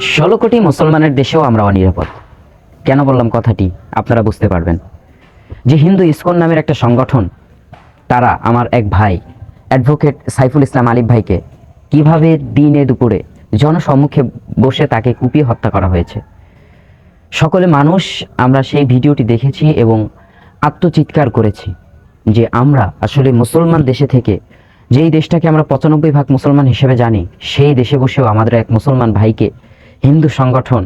ষোলো কোটি মুসলমানের দেশেও আমরা অনিরাপদ। কেন বললাম কথাটি? আপনারা বুঝতে পারবেন। যে হিন্দু ইসকন নামের একটা সংগঠন, তারা আমার এক ভাই, অ্যাডভোকেট সাইফুল ইসলাম আলিফ ভাইকে কীভাবে দিনে দুপুরে জনসম্মুখে বসে তাকে কুপিয়ে হত্যা করা হয়েছে। সকলে মানুষ, আমরা সেই ভিডিওটি দেখেছি এবং আত্মচিৎকার করেছি যে আমরা আসলে মুসলমান দেশে থেকে, যেই দেশটাকে আমরা পঁচানব্বই ভাগ মুসলমান হিসেবে জানি, সেই দেশে বসেও আমাদের এক মুসলমান ভাইকে হিন্দু সংগঠন,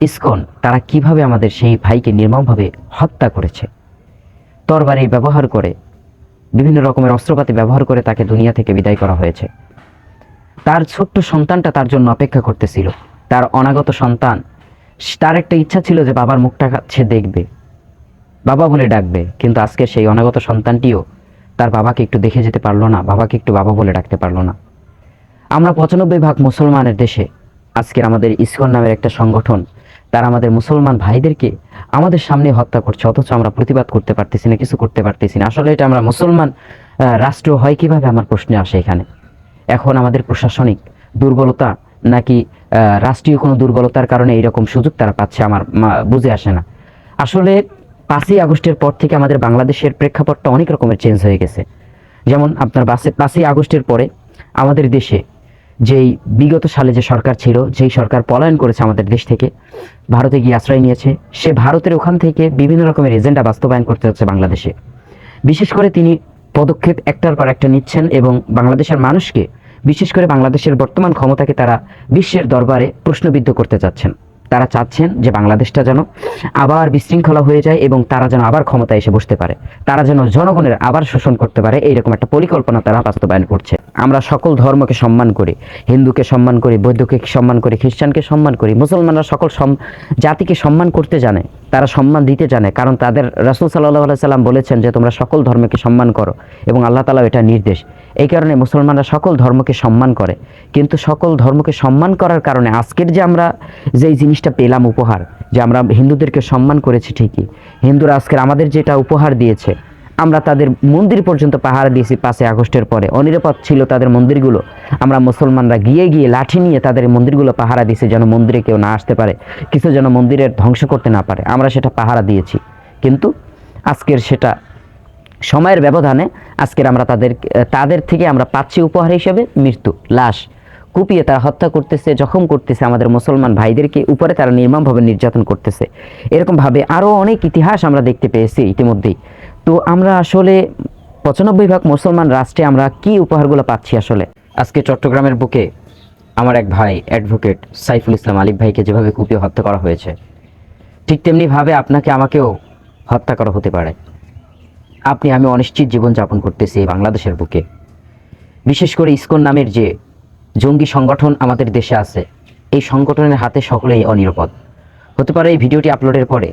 ইসকন, তারা কীভাবে আমাদের সেই ভাইকে নির্মমভাবে হত্যা করেছে? তরবারি ব্যবহার করে, বিভিন্ন রকমের অস্ত্রপাতি ব্যবহার করে তাকে দুনিয়া থেকে বিদায় করা হয়েছে। তার ছোট্ট সন্তানটা তার জন্য অপেক্ষা করতেছিল। তার অনাগত সন্তান, তার একটা ইচ্ছা ছিল যে বাবার মুখটা সে দেখবে। বাবা বলে ডাকবে, কিন্তু আজকে সেই অনাগত সন্তানটিও তার বাবাকে একটু দেখে যেতে পারল না, বাবাকে একটু বাবা বলে ডাকতে পারল না। আমরা পঁচানব্বই ভাগ মুসলমানের দেশে আজকের আমাদের ইসকন নামের একটা সংগঠন, তারা আমাদের মুসলমান ভাইদেরকে আমাদের সামনে হত্যা করছে, অথচ আমরা প্রতিবাদ করতে পারতেছি না, কিছু করতে পারতেছি না। আসলে এটা আমরা মুসলমান রাষ্ট্র হয় কীভাবে আমার প্রশ্নে আসে এখানে? এখন আমাদের প্রশাসনিক দুর্বলতা নাকি রাষ্ট্রীয় কোনো দুর্বলতার কারণে এইরকম সুযোগ তারা পাচ্ছে আমার বুঝে আসে না। আসলে পাঁচই আগস্টের পর থেকে আমাদের বাংলাদেশের প্রেক্ষাপটটা অনেক রকমের চেঞ্জ হয়ে গেছে। যেমন আপনার বাসে, পাঁচই আগস্টের পরে আমাদের দেশে যেই বিগত সালে যে সরকার ছিল, যেই সরকার পলায়ন করেছে আমাদের দেশ থেকে, ভারতে গিয়ে আশ্রয় নিয়েছে, সে ভারতের ওখান থেকে বিভিন্ন রকমের এজেন্ডা বাস্তবায়ন করতে হচ্ছে বাংলাদেশে। বিশেষ করে তিনি পদক্ষেপ একটার পর একটা নিচ্ছেন এবং বাংলাদেশের মানুষকে, বিশেষ করে বাংলাদেশের বর্তমান ক্ষমতাকে তারা বিশ্বের দরবারে প্রশ্নবিদ্ধ করতে চাচ্ছেন। তারা চাচ্ছেন যে বাংলাদেশটা যেন আবার বিশৃঙ্খলা হয়ে যায় এবং তারা যেন আবার ক্ষমতায় এসে বসতে পারে। তারা যেন জনগণের আবার শোষণ করতে পারে, এইরকম একটা পরিকল্পনা তারা বাস্তবায়ন করছে। আমরা সকল ধর্মকে সম্মান করি, হিন্দুকে সম্মান করি, বৌদ্ধকে সম্মান করি, খ্রিস্টানকে সম্মান করি, মুসলমানরা সকল জাতিকে সম্মান করতে জানে। তারা সম্মান দিতে জানে, কারণ তাদের রাসুল সাল্লাহ সাল্লাম বলেছেন যে তোমরা সকল ধর্মকে সম্মান করো এবং আল্লাহ তালাও এটা নির্দেশ। এই কারণে মুসলমানরা সকল ধর্মকে সম্মান করে। কিন্তু সকল ধর্মকে সম্মান করার কারণে আজকের যে আমরা যেই জিনিসটা পেলাম উপহার, যে আমরা হিন্দুদেরকে সম্মান করেছি ঠিকই, হিন্দুরা আজকের আমাদের যেটা উপহার দিয়েছে আমরা তাদের মন্দির পর্যন্ত পাহারা দিয়েছি পাঁচই আগস্টের পরে। অনিরাপদ ছিল তাদের মন্দিরগুলো। আমরা মুসলমানরা গিয়ে গিয়ে লাঠি নিয়ে তাদের মন্দিরগুলো পাহারা দিয়েছি যেন মন্দিরে কেউ না আসতে পারে, কিছু যেন মন্দিরের ধ্বংস করতে না পারে। আমরা সেটা পাহারা দিয়েছি। কিন্তু আজকের সেটা সময়ের ব্যবধানে আজকের আমরা তাদের তাদের থেকে আমরা পাচ্ছি উপহার হিসেবে মৃত্যু, লাশ। কুপিয়ে তারা হত্যা করতেছে, জখম করতেছে আমাদের মুসলমান ভাইদেরকে। উপরে তারা নির্মমভাবে নির্যাতন করতেছে। এরকমভাবে আরও অনেক ইতিহাস আমরা দেখতে পেয়েছি ইতিমধ্যেই। তো আমরা আসলে পঁচানব্বই ভাগ মুসলমান রাষ্ট্রে আমরা কি উপহারগুলো পাচ্ছি আসলে? আজকে চট্টগ্রামের বুকে আমার এক ভাই অ্যাডভোকেট সাইফুল ইসলাম আলিফ ভাইকে যেভাবে কুপিয়ে হত্যা করা হয়েছে, ঠিক তেমনিভাবে আপনাকে আমাকেও হত্যা করা হতে পারে। আপনি, আমি অনিশ্চিত জীবন যাপন করতেছি বাংলাদেশের বুকে। বিশেষ করে ইসকন নামের যে জঙ্গি সংগঠন আমাদের দেশে আছে, এই সংগঠনের হাতে সকলেই অনিরাপদ। হতে পারে এই ভিডিওটি আপলোডের পরে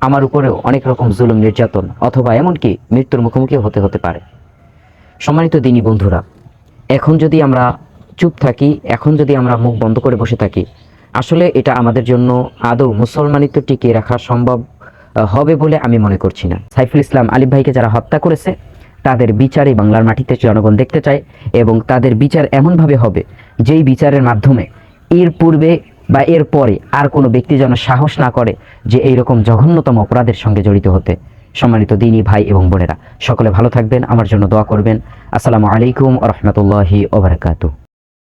আমার উপরেও অনেক রকম জুলুম, নির্যাতন অথবা এমনকি মৃত্যুর মুখোমুখি হতে হতে পারে। সম্মানিত দিনী বন্ধুরা, এখন যদি আমরা চুপ থাকি, এখন যদি আমরা মুখ বন্ধ করে বসে থাকি, আসলে এটা আমাদের জন্য আদৌ মুসলমানিত্ব টিকিয়ে রাখা সম্ভব হবে বলে আমি মনে করছি না। সাইফুল ইসলাম আলিফ ভাইকে যারা হত্যা করেছে, তাদের বিচারই বাংলার মাটিতে জনগণ দেখতে চায় এবং তাদের বিচার এমনভাবে হবে, যেই বিচারের মাধ্যমে এর পূর্বে বা এর পরে আর কোনো ব্যক্তি যেন সাহস না করে যে এইরকম জঘন্যতম অপরাধের সঙ্গে জড়িত হতে। সম্মানিত দিনী ভাই এবং বোনেরা, সকলে ভালো থাকবেন, আমার জন্য দোয়া করবেন। আসসালামু আলাইকুম রহমতুল্লাহি ওবরাকাতু